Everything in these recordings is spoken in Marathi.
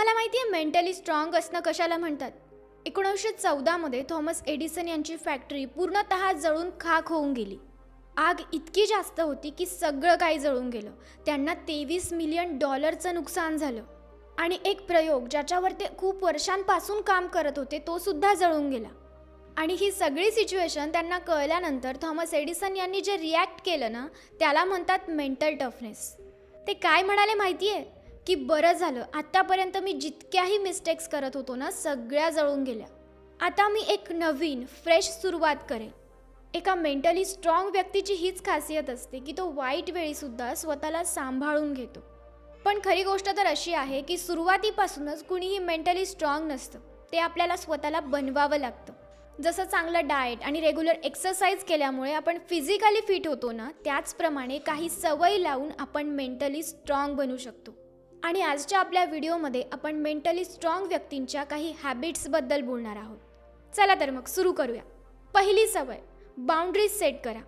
तुम्हाला माहिती आहे मेंटली स्ट्रॉंग असणं कशाला म्हणतात? एकोणीसशे चौदामध्ये थॉमस एडिसन यांची फॅक्टरी पूर्णतः जळून खाक होऊन गेली. आग इतकी जास्त होती की सगळं काही जळून गेलं. त्यांना तेवीस मिलियन डॉलरचं नुकसान झालं. आणि एक प्रयोग ज्याच्यावर ते खूप वर्षांपासून काम करत होते तो सुद्धा जळून गेला. आणि ही सगळी सिच्युएशन त्यांना कळल्यानंतर थॉमस एडिसन यांनी जे रिॲक्ट केलं ना त्याला म्हणतात मेंटल टफनेस ते काय म्हणाले माहिती आहे की बरं झालं. आत्तापर्यंत मी जितक्याही मिस्टेक्स करत होतो ना सगळ्या जळून गेल्या. आता मी एक नवीन फ्रेश सुरुवात करेन. एका मेंटली स्ट्रॉंग व्यक्तीची हीच खासियत असते की तो वाईट वेळीसुद्धा स्वतःला सांभाळून घेतो. पण खरी गोष्ट तर अशी आहे की सुरुवातीपासूनच कुणीही मेंटली स्ट्रॉंग नसतं. ते आपल्याला स्वतःला बनवावं लागतं. जसं चांगलं डाएट आणि रेग्युलर एक्सरसाइज केल्यामुळे आपण फिजिकली फिट होतो ना त्याचप्रमाणे काही सवयी लावून आपण मेंटली स्ट्रॉंग बनू शकतो. आणि आजच्या आपल्या व्हिडिओमध्ये आपण मेंटली स्ट्रॉंग व्यक्तींच्या काही हॅबिट्सबद्दल बोलणार आहोत. चला तर मग सुरू करूया. पहिली सवय बाउंड्रीज सेट करा.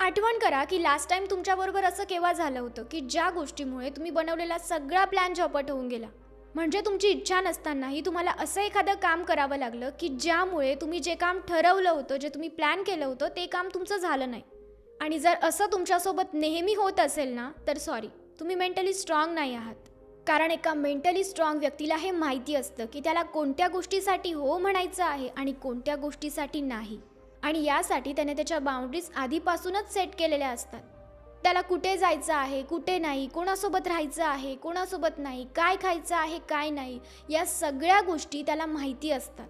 आठवण करा की लास्ट टाइम तुमच्याबरोबर असं केव्हा झालं होतं की ज्या गोष्टीमुळे तुम्ही बनवलेला सगळा प्लॅन झपट होऊन गेला? म्हणजे तुमची इच्छा नसतानाही तुम्हाला असं एखादं काम करावं लागलं की ज्यामुळे तुम्ही जे काम ठरवलं होतं जे तुम्ही प्लॅन केलं होतं ते काम तुमचं झालं नाही. आणि जर असं तुमच्यासोबत नेहमी होत असेल ना तर सॉरी तुम्ही मेंटली स्ट्रॉंग नाही आहात. कारण एका मेंटली स्ट्रॉंग व्यक्तीला हे माहिती असतं की त्याला कोणत्या गोष्टीसाठी हो म्हणायचं आहे आणि कोणत्या गोष्टीसाठी नाही. आणि यासाठी त्याने त्याच्या बाउंड्रीज आधीपासूनच सेट केलेल्या असतात. त्याला कुठे जायचं आहे कुठे नाही कोणासोबत राहायचं आहे कोणासोबत नाही काय खायचं आहे काय नाही या सगळ्या गोष्टी त्याला माहिती असतात.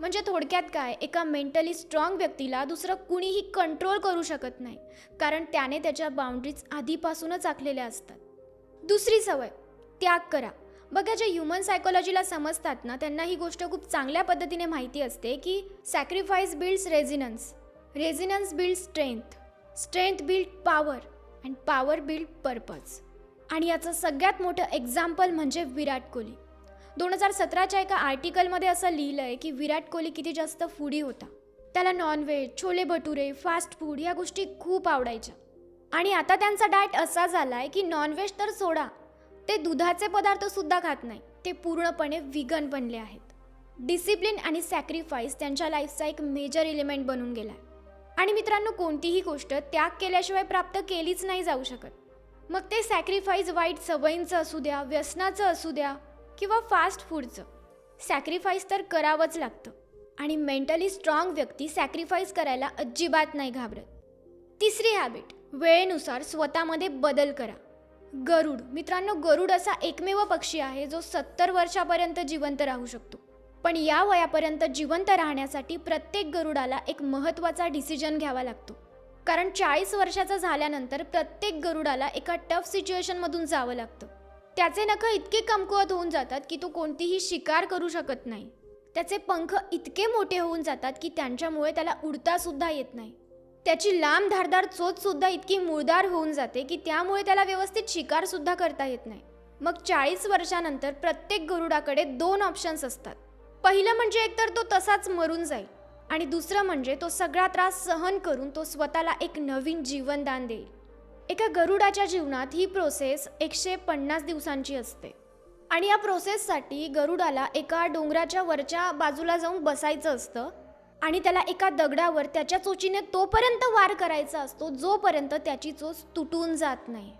म्हणजे थोडक्यात काय एका मेंटली स्ट्रॉंग व्यक्तीला दुसरं कुणीही कंट्रोल करू शकत नाही. कारण त्याने त्याच्या बाउंड्रीज आधीपासूनच आखलेल्या असतात. दुसरी सवय त्याग करा. बघा जे ह्युमन सायकोलॉजीला समजतात ना त्यांना ही गोष्ट खूप चांगल्या पद्धतीने माहिती असते की sacrifice builds resilience resilience build strength strength build power and power build purpose आणि याचं सगळ्यात मोठं एक्झाम्पल म्हणजे विराट कोहली. दोन हजार सतराच्या एका आर्टिकलमध्ये असं लिहिलं आहे की विराट कोहली किती जास्त फूडी होता. त्याला non veg chole bhature fast food या गोष्टी खूप आवडायच्या. आणि आता त्यांचा डाएट असा झाला आहे की नॉनव्हेज तर सोडा ते दुधाचे पदार्थ सुद्धा खात नाही. ते पूर्णपणे विगन बनले आहेत. डिसिप्लिन आणि सॅक्रिफाईस त्यांच्या लाईफचा एक मेजर एलिमेंट बनून गेला आहे आणि मित्रांनो कोणतीही गोष्ट त्याग केल्याशिवाय प्राप्त केलीच नाही जाऊ शकत. मग ते सॅक्रिफाईस वाईट सवयींचं असू द्या व्यसनाचं असू द्या किंवा फास्ट फूडचं सॅक्रिफाईस तर करावंच लागतं. आणि मेंटली स्ट्रॉंग व्यक्ती सॅक्रिफाईस करायला अजिबात नाही घाबरत. तिसरी हॅबिट वेळेनुसार स्वतःमध्ये बदल करा. गरुड. मित्रांनो गरुड असा एकमेव पक्षी आहे जो सत्तर वर्षापर्यंत जिवंत राहू शकतो. पण या वयापर्यंत जिवंत राहण्यासाठी प्रत्येक गरुडाला एक महत्त्वाचा डिसिजन घ्यावा लागतो. कारण चाळीस वर्षाचा झाल्यानंतर प्रत्येक गरुडाला एका टफ सिच्युएशनमधून जावं लागतं. त्याचे नख इतके कमकुवत होऊन जातात की तो कोणतीही शिकार करू शकत नाही. त्याचे पंख इतके मोठे होऊन जातात की त्यांच्यामुळे त्याला उडतासुद्धा येत नाही. त्याची लांब धारदार चोचसुद्धा इतकी मुळदार होऊन जाते की त्यामुळे त्याला व्यवस्थित शिकारसुद्धा करता येत नाही. मग चाळीस वर्षानंतर प्रत्येक गरुडाकडे दोन ऑप्शन्स असतात. पहिलं म्हणजे एकतर तो तसाच मरून जाईल आणि दुसरं म्हणजे तो सगळा त्रास सहन करून तो स्वतःला एक नवीन जीवनदान देईल. एका गरुडाच्या जीवनात ही प्रोसेस एकशे पन्नास दिवसांची असते. आणि या प्रोसेससाठी गरुडाला एका डोंगराच्या वरच्या बाजूला जाऊन बसायचं असतं आणि त्याला एका दगडावर त्याच्या चोचीने तोपर्यंत वार करायचा असतो जोपर्यंत त्याची चोच तुटून जात नाही.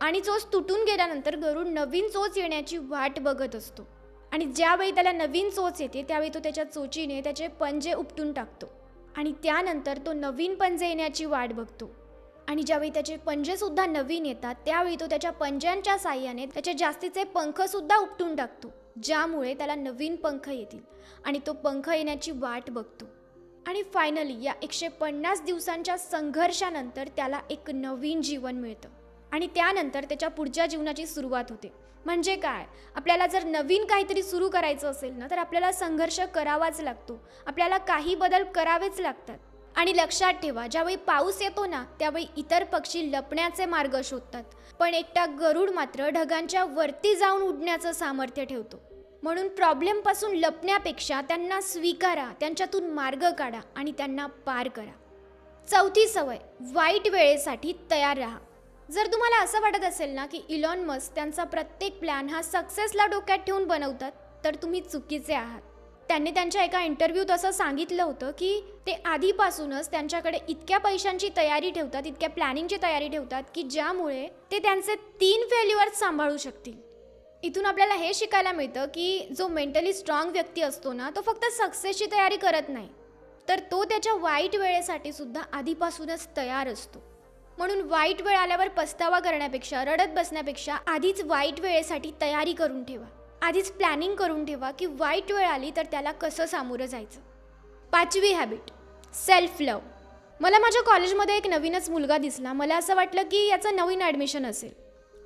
आणि चोच तुटून गेल्यानंतर गरुड नवीन चोच येण्याची वाट बघत असतो. आणि ज्यावेळी त्याला नवीन चोच येते त्यावेळी तो त्याच्या चोचीने त्याचे पंजे उपटून टाकतो. आणि त्यानंतर तो नवीन पंजे येण्याची वाट बघतो. आणि ज्यावेळी त्याचे पंजेसुद्धा नवीन येतात त्यावेळी तो त्याच्या पंजांच्या साह्याने त्याचे जास्तीचे पंखसुद्धा उपटून टाकतो ज्यामुळे त्याला नवीन पंख येतील. आणि तो पंख येण्याची वाट बघतो. आणि फायनली या एकशे पन्नास दिवसांच्या संघर्षानंतर त्याला एक नवीन जीवन मिळतं. आणि त्यानंतर त्याच्या पुढच्या जीवनाची सुरुवात होते. म्हणजे काय? आपल्याला जर नवीन काहीतरी सुरू करायचं असेल ना तर आपल्याला संघर्ष करावाच लागतो. आपल्याला काही बदल करावेच लागतात. आणि लक्षात ठेवा ज्यावेळी पाऊस येतो ना त्यावेळी इतर पक्षी लपण्याचे मार्ग शोधतात. पण एकटा गरुड मात्र ढगांच्या वरती जाऊन उडण्याचं सामर्थ्य ठेवतो. म्हणून प्रॉब्लेमपासून लपण्यापेक्षा त्यांना स्वीकारा त्यांच्यातून मार्ग काढा आणि त्यांना पार करा. चौथी सवय वाईट वेळेसाठी तयार राहा. जर तुम्हाला असं वाटत असेल ना की इलॉन मस्क त्यांचा प्रत्येक प्लॅन हा सक्सेसला डोक्यात ठेवून बनवतात तर तुम्ही चुकीचे आहात. त्यांनी त्यांच्या एका इंटरव्ह्यूत असं सांगितलं होतं की ते आधीपासूनच त्यांच्याकडे इतक्या पैशांची तयारी ठेवतात इतक्या प्लॅनिंगची तयारी ठेवतात की ज्यामुळे ते त्यांचे तीन फेल्युअर्स सांभाळू शकतील. इथून आपल्याला हे शिकायला मिळतं की जो मेंटली स्ट्रॉंग व्यक्ती असतो ना तो फक्त सक्सेसची तयारी करत नाही. तर तो त्याच्या वाईट वेळेसाठी सुद्धा आधीपासूनच तयार असतो. म्हणून वाईट वेळ आल्यावर पस्तावा करण्यापेक्षा रडत बसण्यापेक्षा आधीच वाईट वेळेसाठी तयारी करून ठेवा. आधीच प्लॅनिंग करून ठेवा की वाईट वेळ आली तर त्याला कसं सामोरं जायचं. पाचवी हॅबिट सेल्फ लव मला माझ्या कॉलेजमध्ये एक नवीनच मुलगा दिसला. मला असं वाटलं की याचं नवीन ॲडमिशन असेल.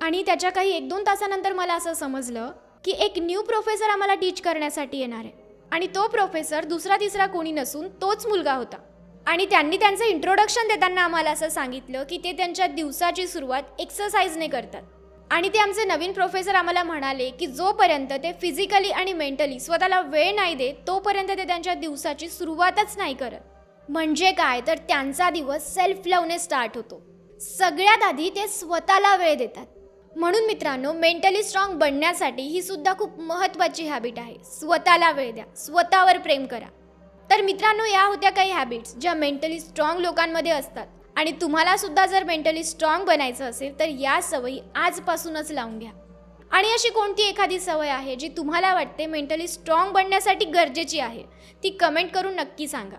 आणि त्याच्या काही एक दोन तासानंतर मला असं समजलं की एक न्यू प्रोफेसर आम्हाला टीच करण्यासाठी येणार आहे. आणि तो प्रोफेसर दुसरा तिसरा कोणी नसून तोच मुलगा होता. आणि त्यांनी त्यांचं इंट्रोडक्शन देताना आम्हाला असं सांगितलं की ते त्यांच्या दिवसाची सुरुवात एक्सरसाइजने करतात. आणि ते आमचे नवीन प्रोफेसर आम्हाला म्हणाले की जोपर्यंत ते फिजिकली आणि मेंटली स्वतःला वेळ नाही देत तोपर्यंत ते त्यांच्या दिवसाची सुरुवातच नाही करत. म्हणजे काय? तर त्यांचा दिवस सेल्फ लवने स्टार्ट होतो. सगळ्यात आधी ते स्वतःला वेळ देतात. म्हणून मित्रांनो मेंटली स्ट्रॉंग बनण्यासाठी ही सुद्धा खूप महत्त्वाची हॅबिट आहे. स्वतःला वेळ द्या स्वतःवर प्रेम करा. तर मित्रांनो या होत्या काही हॅबिट्स ज्या मेंटली स्ट्रॉंग लोकांमध्ये असतात. आणि तुम्हाला सुद्धा जर मेंटली स्ट्रॉंग बनायचं असेल तर या सवयी आजपासूनच लावून घ्या. आणि अशी कोणती एखादी सवय आहे जी तुम्हाला वाटते मेंटली स्ट्रॉंग बनण्यासाठी गरजेची आहे? ती कमेंट करून नक्की सांगा.